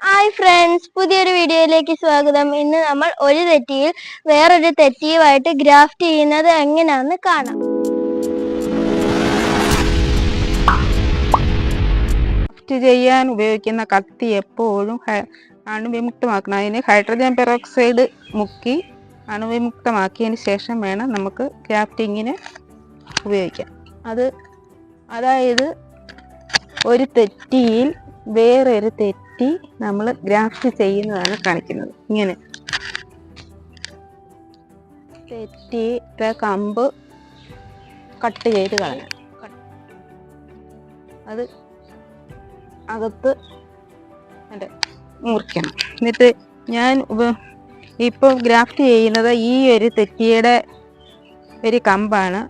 Hi friends പുതിയൊരു വീഡിയോയിലേക്ക് സ്വാഗതം. ഇന്ന് നമ്മൾ ഒരു തെറ്റിയിൽ വേറൊരു തെറ്റിയുമായിട്ട് ഗ്രാഫ്റ്റ് ചെയ്യുന്നത് എങ്ങനെയാണെന്ന് കാണാം. ഗ്രാഫ്റ്റ് ചെയ്യാൻ ഉപയോഗിക്കുന്ന കത്തി എപ്പോഴും അണുവിമുക്തമാക്കണം. അതിന് ഹൈഡ്രജൻ പെറോക്സൈഡ് മുക്കി അണുവിമുക്തമാക്കിയതിന് ശേഷം വേണം നമുക്ക് ഗ്രാഫ്റ്റിങ്ങിന് ഉപയോഗിക്കാം അത് അതായത് ഒരു തെറ്റിയിൽ വേറൊരു തെറ്റി നമ്മൾ ഗ്രാഫ്റ്റ് ചെയ്യുന്നതാണ് കാണിക്കുന്നത്. ഇങ്ങനെ. തെറ്റി കമ്പ് കട്ട് ചെയ്ത് കളയണം അത് അകത്ത് അതെ മുറിക്കണം. എന്നിട്ട് ഞാൻ ഇപ്പോൾ ഗ്രാഫ്റ്റ് ചെയ്യുന്നത് ഈ ഒരു തെറ്റിയുടെ ഒരു കമ്പാണ്.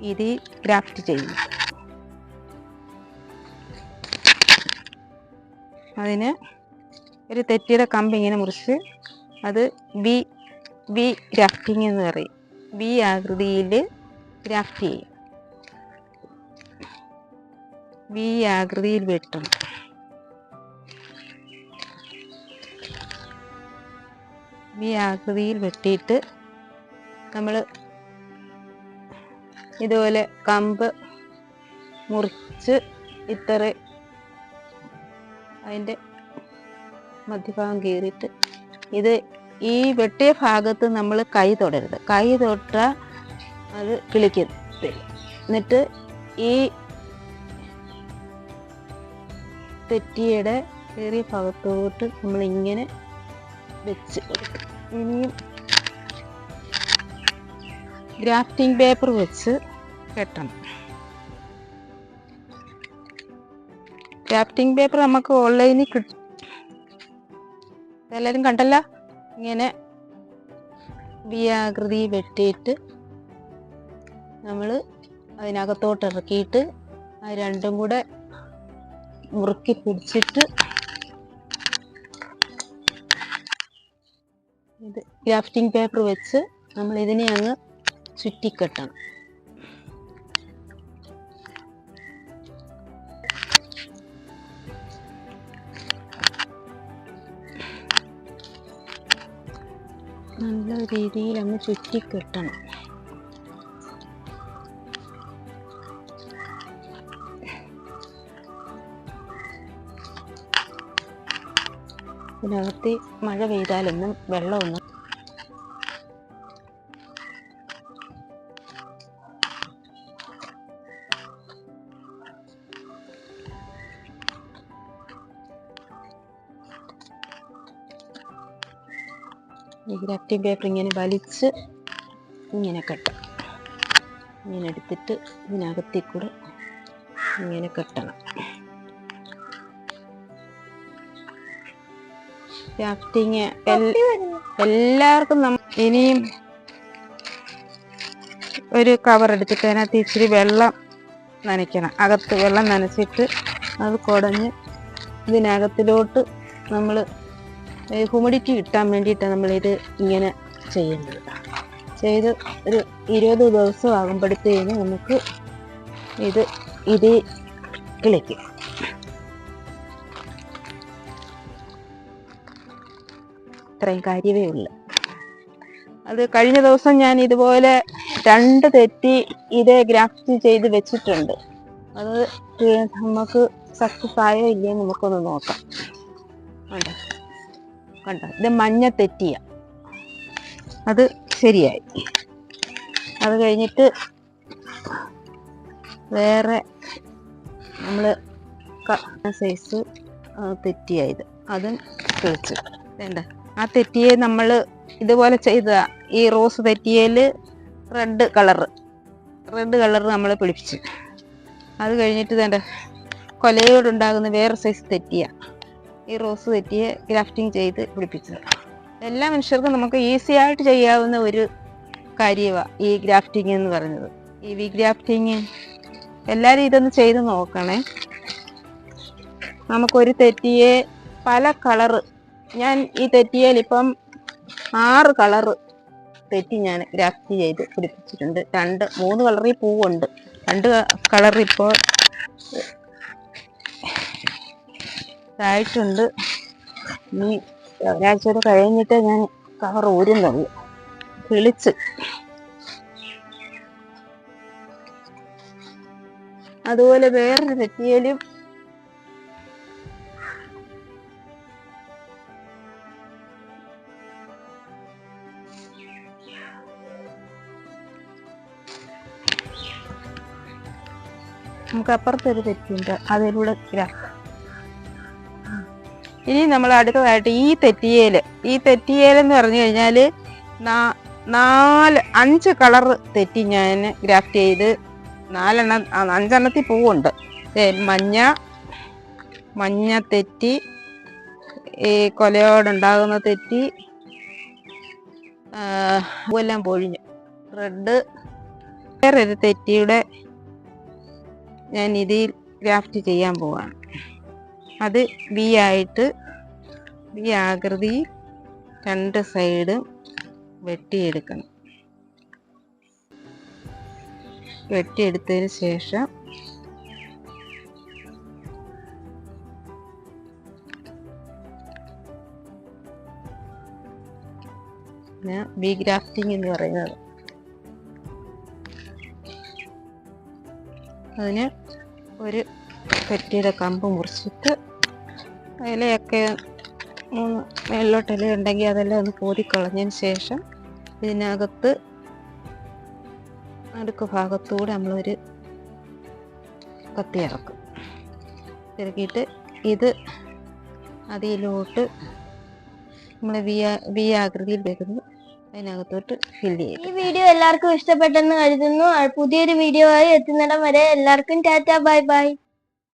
ഇത് ഗ്രാഫ്റ്റ് ചെയ്യുന്നത്. അതിന് ഒരു തെറ്റിയുടെ കമ്പ് ഇങ്ങനെ മുറിച്ച് അത് വി വി ഗ്രാഫ്റ്റിംഗ് എന്ന് പറയും. വി ആകൃതിയിൽ ഗ്രാഫ്റ്റ് ചെയ്യും. വി ആകൃതിയിൽ വെട്ടണം വി ആകൃതിയിൽ വെട്ടിയിട്ട് നമ്മൾ ഇതുപോലെ കമ്പ് മുറിച്ച് ഇത്ര അതിന്റെ മധ്യഭാഗം കീറിയിട്ട് ഇത് ഈ വെട്ടിയ ഭാഗത്ത് നമ്മൾ കൈ തൊടരുത്. കൈ തൊട്ടാൽ അത് കിളിക്കത്തില്ല എന്നിട്ട് ഈ തെറ്റിയുടെ കീറിയ ഭാഗത്തോട്ട് നമ്മളിങ്ങനെ വെച്ച് കൊടുക്കും. ഇനിയും ഗ്രാഫ്റ്റിംഗ് പേപ്പർ വെച്ച് കെട്ടണം. ഗ്രാഫ്റ്റിംഗ് പേപ്പർ നമുക്ക് ഓൺലൈനിൽ കിട്ടും. എല്ലാവരും കണ്ടല്ല? ഇങ്ങനെ വിയാകൃതി വെട്ടിയിട്ട് നമ്മൾ അതിനകത്തോട്ട് ഇറക്കിയിട്ട് ആ രണ്ടും കൂടെ മുറുക്കി പിടിച്ചിട്ട് ഇത് ഗ്രാഫ്റ്റിംഗ് പേപ്പർ വെച്ച് നമ്മൾ ഇതിനെ അങ്ങ് ചുറ്റിക്കെട്ടണം. നല്ല രീതിയിൽ അങ്ങ് ചുറ്റിക്കെട്ടണം. ഇതിനകത്ത് മഴ പെയ്താലൊന്നും വെള്ളമൊന്നും ഈ ഗ്രാഫ്റ്റിംഗ് പേപ്പർ ഇങ്ങനെ വലിച്ച് ഇങ്ങനെ കെട്ടണം ഇങ്ങനെ എടുത്തിട്ട് ഇതിനകത്തിൽ കൂടെ ഇങ്ങനെ കെട്ടണം. ഗ്രാഫ്റ്റിങ് എല്ലാവർക്കും നമ്മ ഇനിയും ഒരു കവർ എടുത്തിട്ട് അതിനകത്ത് ഇച്ചിരി വെള്ളം നനയ്ക്കണം. അകത്ത് വെള്ളം നനച്ചിട്ട് അത് കുടഞ്ഞ് ഇതിനകത്തിലോട്ട് നമ്മൾ ഹ്യൂമിഡിറ്റി കിട്ടാൻ വേണ്ടിയിട്ടാണ് നമ്മളിത് ഇങ്ങനെ ചെയ്യുന്നത്. ചെയ്ത് ഒരു ഇരുപത് ദിവസം ആകുമ്പോഴത്തേന് നമുക്ക് ഇത് ഇത് കിളിക്കും ഇത്രയും കാര്യമേ ഉള്ളൂ. അത് കഴിഞ്ഞ ദിവസം ഞാൻ ഇതുപോലെ രണ്ട് തെറ്റി ഇതേ ഗ്രാഫ്റ്റ് ചെയ്ത് വെച്ചിട്ടുണ്ട്. അത് നമുക്ക് സക്സസ് ആയോ ഇല്ലയോ നമുക്കൊന്ന് നോക്കാം. കണ്ടോ? ഇത് മഞ്ഞ തെറ്റിയ. അത് ശരിയായി. അത് കഴിഞ്ഞിട്ട് വേറെ നമ്മൾ സൈസ് തെറ്റിയായത് അതും കിളിച്ചു വേണ്ട. ആ തെറ്റിയെ നമ്മൾ ഇതുപോലെ ചെയ്ത ഈ റോസ് തെറ്റിയേൽ റെഡ് കളറ്. റെഡ് കളറ് നമ്മൾ പിടിപ്പിച്ച്. അത് കഴിഞ്ഞിട്ട് വേണ്ട കൊലയോടുണ്ടാകുന്ന വേറെ സൈസ് തെറ്റിയ. ഈ റോസ് തെറ്റിയെ ഗ്രാഫ്റ്റിംഗ് ചെയ്ത് പിടിപ്പിച്ചത്. എല്ലാ മനുഷ്യർക്കും നമുക്ക് ഈസി ആയിട്ട് ചെയ്യാവുന്ന ഒരു കാര്യമാണ് ഈ ഗ്രാഫ്റ്റിംഗ് എന്ന് പറയുന്നത്. ഈ വി ഗ്രാഫ്റ്റിംഗ് എല്ലാവരും ഇതൊന്ന് ചെയ്ത് നോക്കണേ. നമുക്കൊരു തെറ്റിയെ പല കളറ് ഞാൻ ഈ തെറ്റിയേൽ ഇപ്പം ആറ് കളറ് തെറ്റി ഞാൻ ഗ്രാഫ്റ്റ് ചെയ്ത് പിടിപ്പിച്ചിട്ടുണ്ട്. രണ്ട് മൂന്ന് കളറിൽ പൂവുണ്ട്. രണ്ട് കളർ ഇതായിട്ടുണ്ട് ഇനി ഒരാഴ്ച കൂടെ കഴിഞ്ഞിട്ട് ഞാൻ കവർ ഊരുന്നുള്ളൂ കിളിച്ച്. അതുപോലെ വേറൊരു തെറ്റിയാലും നമുക്ക് അപ്പുറത്തൊരു തെറ്റിയുണ്ട് അതിലൂടെ ഗ്രാഫ് ഇനി നമ്മൾ അടുത്തതായിട്ട് ഈ തെറ്റിയേൽ. ഈ തെറ്റിയേൽ എന്ന് പറഞ്ഞു കഴിഞ്ഞാൽ നാല് അഞ്ച് കളർ തെറ്റി ഞാൻ ഗ്രാഫ്റ്റ് ചെയ്ത് നാലെണ്ണം അഞ്ചെണ്ണത്തിൽ പൂവുണ്ട്. മഞ്ഞ മഞ്ഞ തെറ്റി ഈ കൊലയോടുണ്ടാകുന്ന തെറ്റി പൂവെല്ലാം പൊഴിഞ്ഞു. റെഡ് വേറൊരു തെറ്റിയുടെ ഞാൻ ഇതിൽ ഗ്രാഫ്റ്റ് ചെയ്യാൻ പോവാണ്. അത് വി ആയിട്ട് വി ആകൃതി രണ്ട് സൈഡും വെട്ടിയെടുക്കണം. വെട്ടിയെടുത്തതിന് ശേഷം ബി ഗ്രാഫ്റ്റിംഗ് എന്ന് പറയുന്നത്. അതിന് ഒരു പെറ്റിയുടെ കമ്പ് മുറിച്ചിട്ട് ഇലയൊക്കെ മൂന്ന് ഇല ഉണ്ടെങ്കിൽ അതെല്ലാം ഒന്ന് കോതിക്കളഞ്ഞതിന് ശേഷം ഇതിനകത്ത് നടുക്ക് ഭാഗത്തൂടെ നമ്മളൊരു കത്തി ഇറക്കും. ഇറക്കിയിട്ട് ഇത് അതിലോട്ട് നമ്മൾ വി വി ആകൃതിയിൽ വരുന്നു അതിനകത്തോട്ട് ഫില്ല് ചെയ്യും. ഈ വീഡിയോ എല്ലാവർക്കും ഇഷ്ടപ്പെട്ടെന്ന് കരുതുന്നു. പുതിയൊരു വീഡിയോ ആയി എത്തുന്നിടം വരെ എല്ലാവർക്കും ടാറ്റ ബൈ ബൈ.